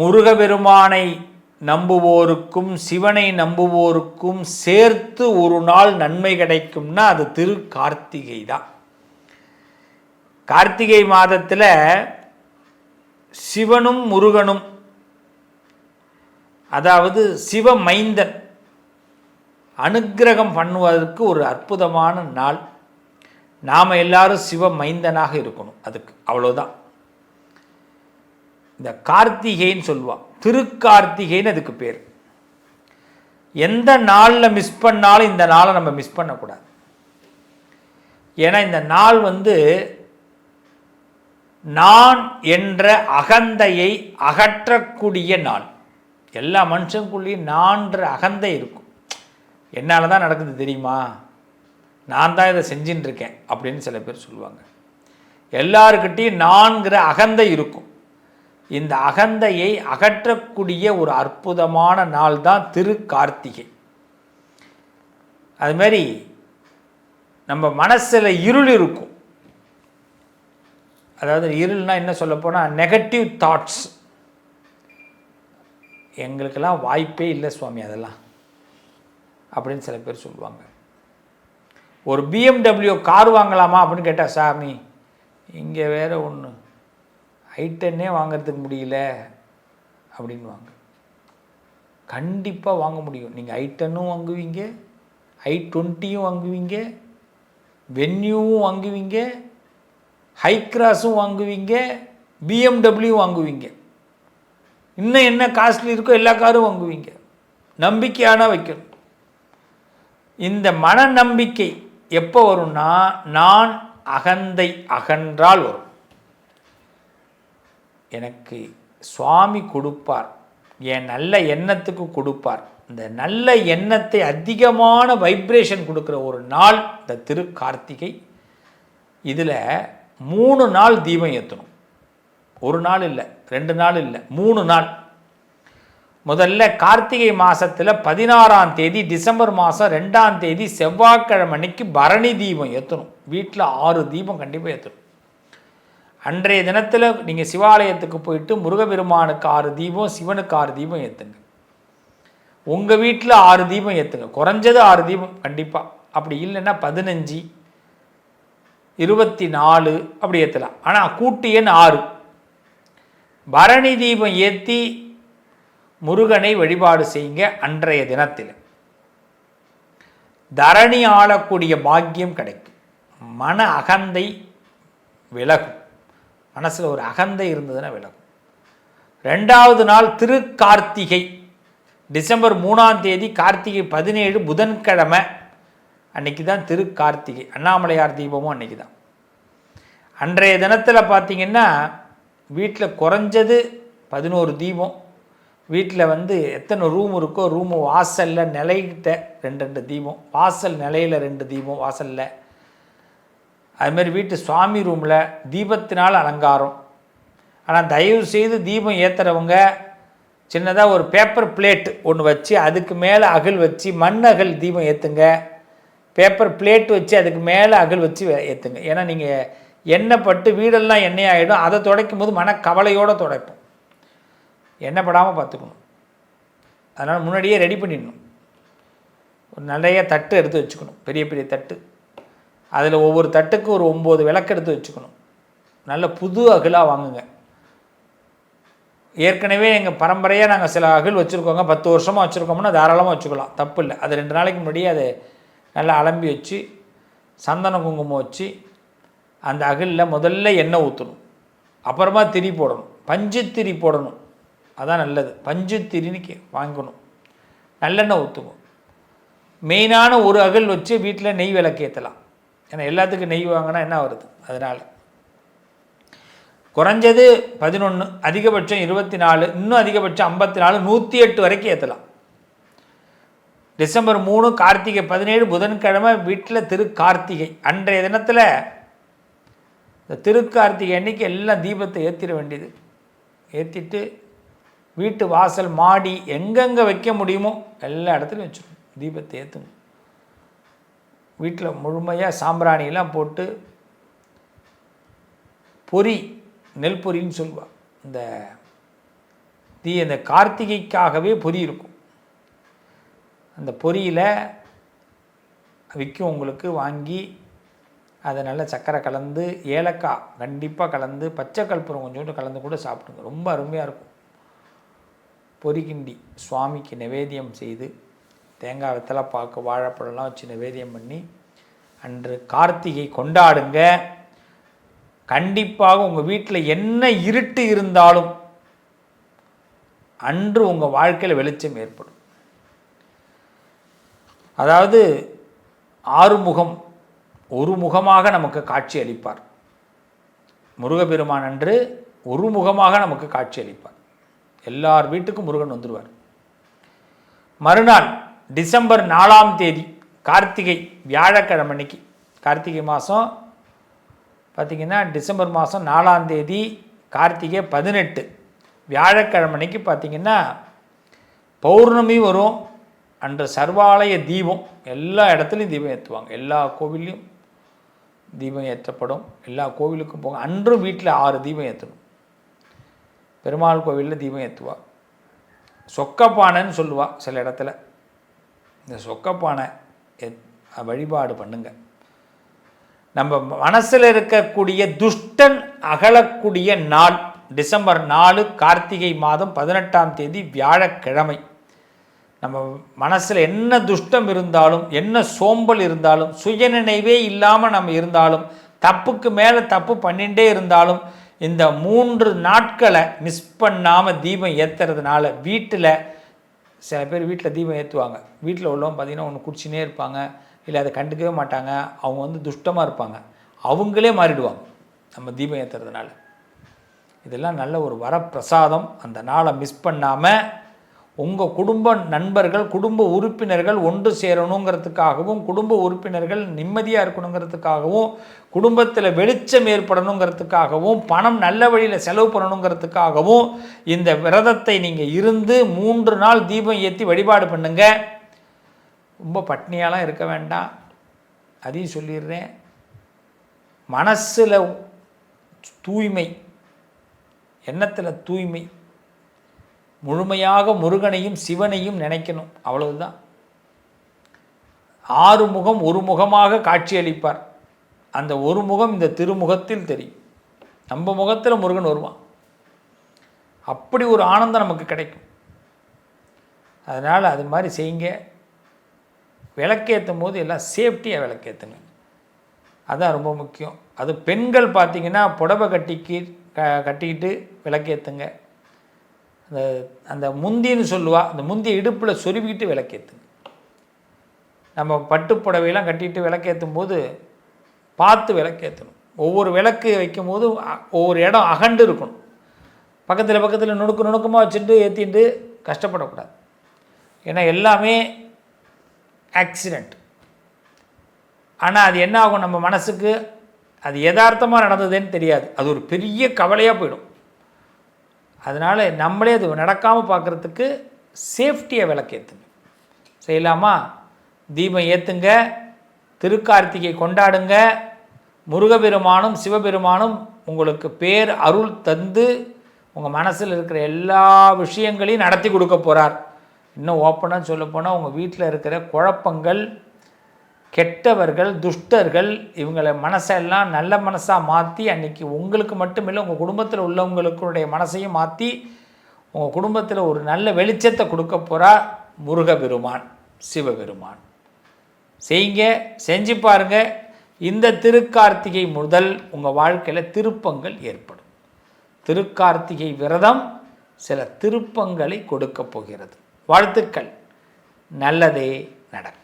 முருகபெருமானை நம்புவோருக்கும் சிவனை நம்புவோருக்கும் சேர்த்து ஒரு நாள் நன்மை கிடைக்கும்னா அது திரு கார்த்திகை தான். கார்த்திகை மாதத்தில் சிவனும் முருகனும் அதாவது சிவமைந்தன் அனுக்கிரகம் பண்ணுவதற்கு ஒரு அற்புதமான நாள். நாம் எல்லாரும் சிவமைந்தனாக இருக்கணும். அதுக்கு அவ்வளோதான் இந்த கார்த்திகைன்னு சொல்லுவான் திருக்கார்த்திகைன்னு அதுக்கு பேர். எந்த நாளில் மிஸ் பண்ணாலும் இந்த நாளை நம்ம மிஸ் பண்ணக்கூடாது. ஏன்னா இந்த நாள் வந்து நான் என்ற அகந்தையை அகற்றக்கூடிய நாள். எல்லா மனுஷனுக்குள்ளேயும் நான்ற அகந்தை இருக்கும். என்னால் தான் நடக்குது தெரியுமா? நான் தான் இதை செஞ்சுட்டு இருக்கேன் அப்படின்னு சில பேர் சொல்லுவாங்க. எல்லாருக்கிட்டேயும் நான்கிற அகந்தை இருக்கும். இந்த அகந்தையை அகற்றக்கூடிய ஒரு அற்புதமான நாள் தான் திரு கார்த்திகை. அதுமாரி நம்ம மனசில் இருள் இருக்கும். அதாவது இருள்னா என்ன சொல்ல போனால் நெகட்டிவ் தாட்ஸ் எங்களுக்கெல்லாம் வாய்ப்பே இல்லை சுவாமி அதெல்லாம். அப்படின்னு சில பேர் சொல்லுவாங்க. ஒரு பிஎம்டபிள்யூ கார் வாங்கலாமா அப்படின்னு கேட்டால் சாமி இங்கே வேறு ஒன்று ஐட்டன்னே வாங்கிறதுக்கு முடியல அப்படின்வாங்க கண்டிப்பாக வாங்க முடியும். நீங்கள் ஐட்டனும் வாங்குவீங்க ஐ டுவெண்ட்டியும் வாங்குவீங்க வென்யூவும் வாங்குவீங்க ஹை கிராஸும் வாங்குவீங்க பிஎம்டபிள்யூ வாங்குவீங்க. இன்னும் என்ன காஸ்ட்லி இருக்கோ எல்லா காரும் வாங்குவீங்க. நம்பிக்கையான வைக்கணும். இந்த மன நம்பிக்கை எப்போ வரும்னா நான் அகந்தை அகன்றால் வரும். எனக்கு சுவாமி கொடுப்பார் என் நல்ல எண்ணத்துக்கு கொடுப்பார். இந்த நல்ல எண்ணத்தை அதிகமான வைப்ரேஷன் கொடுக்குற ஒரு நாள் இந்த திரு கார்த்திகை. இதில் மூணு நாள் தீபம் ஏற்றணும் ஒரு நாள் இல்லை ரெண்டு நாள் இல்லை மூணு நாள். முதல்ல கார்த்திகை மாதத்தில் பதினாறாம் தேதி டிசம்பர் மாதம் ரெண்டாம் தேதி செவ்வாய்க்கிழமை அன்னைக்கு பரணி தீபம் ஏற்றணும் வீட்டில் ஆறு தீபம் கண்டிப்பாக ஏற்றணும் அன்றைய தினத்தில் நீங்கள் சிவாலயத்துக்கு போயிட்டு முருகபெருமானுக்கு ஆறு தீபம் சிவனுக்கு ஆறு தீபம் ஏற்றுங்க உங்கள் வீட்டில் ஆறு தீபம் ஏற்றுங்க குறைஞ்சது ஆறு தீபம் கண்டிப்பாக அப்படி இல்லைன்னா பதினஞ்சு இருபத்தி நாலு அப்படி ஏற்றலாம் ஆனால் கூட்டு எண் ஆறு. பரணி தீபம் ஏற்றி முருகனை வழிபாடு செய்யுங்க அன்றைய தினத்தில். தரணி ஆளக்கூடிய பாக்கியம் கிடைக்கும். மன அகந்தை விலகும். மனசில் ஒரு அகந்தை இருந்ததுன்னா விலகும். ரெண்டாவது நாள் திரு கார்த்திகை டிசம்பர் மூணாம் தேதி கார்த்திகை பதினேழு புதன்கிழமை. அன்னைக்கு தான் திரு கார்த்திகை அண்ணாமலையார் தீபமும் அன்னைக்கு தான். அன்றைய தினத்தில் பார்த்தீங்கன்னா வீட்டில் குறைஞ்சது பதினோரு தீபம். வீட்டில் வந்து எத்தனை ரூம் இருக்கோ ரூமு வாசலில் நிலைகிட்ட ரெண்டு ரெண்டு தீபம். வாசல் நிலையில் ரெண்டு தீபம் வாசலில். அதுமாரி வீட்டு சுவாமி ரூமில் தீபத்தினால் அலங்காரம். ஆனால் தயவு செய்து தீபம் ஏற்றுறவங்க சின்னதாக ஒரு பேப்பர் பிளேட் ஒன்று வச்சு அதுக்கு மேலே அகல் வச்சு மண் அகல் தீபம் ஏற்றுங்க பேப்பர் பிளேட் வச்சு அதுக்கு மேலே அகல் வச்சு ஏற்றுங்க ஏன்னா நீங்கள் எண்ணெய் பட்டு வீடெல்லாம் எண்ணெய் ஆகிடும் அதை துடைக்கும் போது மன கவலையோடு துடைப்போம். எண்ணெய் படாமல் பார்த்துக்கணும். அதனால் முன்னாடியே ரெடி பண்ணிடணும். ஒரு நிறைய தட்டு எடுத்து வச்சுக்கணும். பெரிய பெரிய தட்டு. அதில் ஒவ்வொரு தட்டுக்கும் ஒரு ஒம்பது விளக்கு எடுத்து வச்சுக்கணும். நல்ல புது அகிலாக வாங்குங்க. ஏற்கனவே எங்கள் பரம்பரையாக நாங்கள் சில அகில் வச்சுருக்கோங்க. பத்து வருஷமாக வச்சுருக்கோம்னா தாராளமாக வச்சுக்கலாம். தப்பு இல்லை. அது ரெண்டு நாளைக்கு முன்னாடியே அதை நல்லா அலம்பி வச்சு சந்தன குங்குமம் வச்சு அந்த அகிலில் முதல்ல எண்ணெய் ஊற்றணும் அப்புறமா திரி போடணும். பஞ்சு திரி போடணும். அதான் நல்லது. பஞ்சு திரின்னு கே வாங்கணும். நல்லெண்ணெய் ஊற்றுவோம் மெயினான ஒரு அகல் வச்சு வீட்டில் நெய் விளக்கு ஏற்றலாம் ஏன்னா எல்லாத்துக்கும் நெய் வாங்கினா என்ன வருது அதனால். குறைஞ்சது பதினொன்று அதிகபட்சம் இருபத்தி நாலு இன்னும் அதிகபட்சம் ஐம்பத்தி நாலு நூற்றி எட்டு வரைக்கும் ஏற்றலாம் டிசம்பர் மூணு கார்த்திகை பதினேழு புதன்கிழமை வீட்டில் திரு கார்த்திகை அன்றைய தினத்தில் இந்த திருக்கார்த்திகை அன்னைக்கு எல்லாம் தீபத்தை ஏற்றிட வேண்டியது. ஏற்றிட்டு வீட்டு வாசல் மாடி எங்கெங்கே வைக்க முடியுமோ எல்லா இடத்துலையும் வச்சுக்கணும் தீபத்தை ஏற்றுங்க வீட்டில் முழுமையாக சாம்பிராணியெல்லாம் போட்டு பொறி நெல் பொரின்னு சொல்லுவாள் இந்த தீ அந்த கார்த்திகைக்காகவே பொரி இருக்கும். அந்த பொரியில் விற்கும் உங்களுக்கு வாங்கி அதை நல்லா சக்கரை கலந்து ஏலக்காய் கண்டிப்பாக கலந்து பச்சை கற்பூரம் கொஞ்சோண்டு கலந்து கூட சாப்பிடுங்க. ரொம்ப அருமையாக இருக்கும். பொறிகிண்டி சுவாமிக்கு நிவேதியம் செய்து தேங்காய் வெத்தலை பாக்கு வாழைப்பழம்லாம் வச்சு நிவேதியம் பண்ணி அன்று கார்த்திகை கொண்டாடுங்க. கண்டிப்பாக உங்கள் வீட்டில் என்ன இருட்டு இருந்தாலும் அன்று உங்கள் வாழ்க்கையில் வெளிச்சம் ஏற்படும். அதாவது ஆறுமுகம் ஒரு முகமாக நமக்கு காட்சி அளிப்பார். முருகப்பெருமான் அன்று ஒரு முகமாக நமக்கு காட்சி அளிப்பார். எல்லார் வீட்டுக்கும் முருகன் வந்துடுவார் மறுநாள் டிசம்பர் நாலாம் தேதி கார்த்திகை வியாழக்கிழமை அன்னைக்கு. கார்த்திகை மாதம் பார்த்திங்கன்னா டிசம்பர் மாதம் நாலாம் தேதி கார்த்திகை பதினெட்டு. வியாழக்கிழமை அன்னைக்கு பார்த்திங்கன்னா பௌர்ணமி வரும். அன்று சர்வாலய தீபம் எல்லா இடத்துலையும் தீபம் ஏற்றுவாங்க எல்லா கோவில்லையும் தீபம் ஏற்றப்படும். எல்லா கோவிலுக்கும் போங்க. அன்றும் வீட்டில் ஆறு தீபம் ஏற்றணும் பெருமாள் கோவிலில் தீபம் ஏற்றுவா சொக்கப்பானைன்னு சொல்லுவாள் சில இடத்துல. இந்த சொக்கப்பானை வழிபாடு பண்ணுங்க. நம்ம மனசில் இருக்கக்கூடிய துஷ்டன் அகலக்கூடிய நாள் டிசம்பர் நாலு கார்த்திகை மாதம் பதினெட்டாம் தேதி வியாழக்கிழமை. நம்ம மனசில் என்ன துஷ்டம் இருந்தாலும் என்ன சோம்பல் இருந்தாலும் சுயநினைவே இல்லாமல் நம்ம இருந்தாலும் தப்புக்கு மேலே தப்பு பண்ணிகிட்டே இருந்தாலும் இந்த மூன்று நாட்களை மிஸ் பண்ணாமல் தீபம் ஏற்றுறதுனால வீட்டில் சில பேர் வீட்டில் தீபம் ஏற்றுவாங்க வீட்டில் உள்ளவங்க பார்த்திங்கன்னா ஒன்று குடிச்சினே இருப்பாங்க. இல்லை அதை கண்டுக்கவே மாட்டாங்க. அவங்க வந்து துஷ்டமாக இருப்பாங்க. அவங்களே மாறிடுவாங்க. நம்ம தீபம் ஏற்றுறதுனால இதெல்லாம் நல்ல ஒரு வரப்பிரசாதம். அந்த நாளை மிஸ் பண்ணாமல் உங்கள் குடும்ப நண்பர்கள் குடும்ப உறுப்பினர்கள் ஒன்று சேரணுங்கிறதுக்காகவும் குடும்ப உறுப்பினர்கள் நிம்மதியாக இருக்கணுங்கிறதுக்காகவும் குடும்பத்தில் வெளிச்சம் ஏற்படணுங்கிறதுக்காகவும் பணம் நல்ல வழியில் செலவு பண்ணணுங்கிறதுக்காகவும் இந்த விரதத்தை நீங்கள் இருந்து மூன்று நாள் தீபம் ஏற்றி வழிபாடு பண்ணுங்க. ரொம்ப பட்னியாலாம் இருக்க வேண்டாம். அதையும் சொல்லிடுறேன். மனசில் தூய்மை எண்ணத்தில் தூய்மை முழுமையாக முருகனையும் சிவனையும் நினைக்கணும். அவ்வளவுதான். ஆறு முகம் ஒரு முகமாக காட்சியளிப்பார். அந்த ஒரு முகம் இந்த திருமுகத்தில் தெரியும். நம்ம முகத்தில் முருகன் வருவான். அப்படி ஒரு ஆனந்தம் நமக்கு கிடைக்கும். அதனால் அது மாதிரி செய்யுங்க. விளக்கேற்றும் போது எல்லாம் சேஃப்டியாக விளக்கேற்றுங்க அதுதான் ரொம்ப முக்கியம். அது பெண்கள் பார்த்திங்கன்னா புடவை கட்டிக்கு க கட்டிக்கிட்டு விளக்கேற்றுங்க அந்த அந்த முந்தின்னு சொல்லுவா அந்த முந்தியை இடுப்பில் சொருவிக்கிட்டு விளக்கேற்றுங்க நம்ம பட்டு புடவையெல்லாம் கட்டிட்டு விளக்கேற்றும் போது பார்த்து விளக்கேற்றணும் ஒவ்வொரு விளக்கு வைக்கும் போது ஒவ்வொரு இடம் அகண்டு இருக்கணும். பக்கத்தில் பக்கத்தில் நுணுக்கு நுணுக்கமாக வச்சுட்டு ஏற்றிட்டு கஷ்டப்படக்கூடாது. ஏன்னா எல்லாமே ஆக்சிடெண்ட் ஆனால் அது என்ன ஆகும் நம்ம மனசுக்கு? அது யதார்த்தமாக நடந்ததுன்னு தெரியாது. அது ஒரு பெரிய கவலையாக போயிடும். அதனால் நம்மளே அது நடக்காமல் பார்க்குறதுக்கு சேஃப்டியை விளக்கேற்றுங்க செய்யலாமா? தீபம் ஏற்றுங்க திருக்கார்த்திகை கொண்டாடுங்க. முருகபெருமானும் சிவபெருமானும் உங்களுக்கு பேர் அருள் தந்து உங்கள் மனசில் இருக்கிற எல்லா விஷயங்களையும் நடத்தி கொடுக்க போகிறார் இன்னும் ஓப்பனாக சொல்லப்போனால் உங்கள் வீட்டில் இருக்கிற குழப்பங்கள் கெட்டவர்கள் துஷ்டர்கள் இவங்களை மனசெல்லாம் நல்ல மனசாக மாற்றி அன்றைக்கி உங்களுக்கு மட்டுமில்லை உங்கள் குடும்பத்தில் உள்ளவங்களுக்குடைய மனசையும் மாற்றி உங்கள் குடும்பத்தில் ஒரு நல்ல வெளிச்சத்தை கொடுக்க போகிறா முருகபெருமான் சிவபெருமான். செய்யுங்க செஞ்சு பாருங்கள் இந்த திருக்கார்த்திகை முதல் உங்கள் வாழ்க்கையில் திருப்பங்கள் ஏற்படும். திருக்கார்த்திகை விரதம் சில திருப்பங்களை கொடுக்க போகிறது. வாழ்த்துக்கள். நல்லதே நடக்கும்.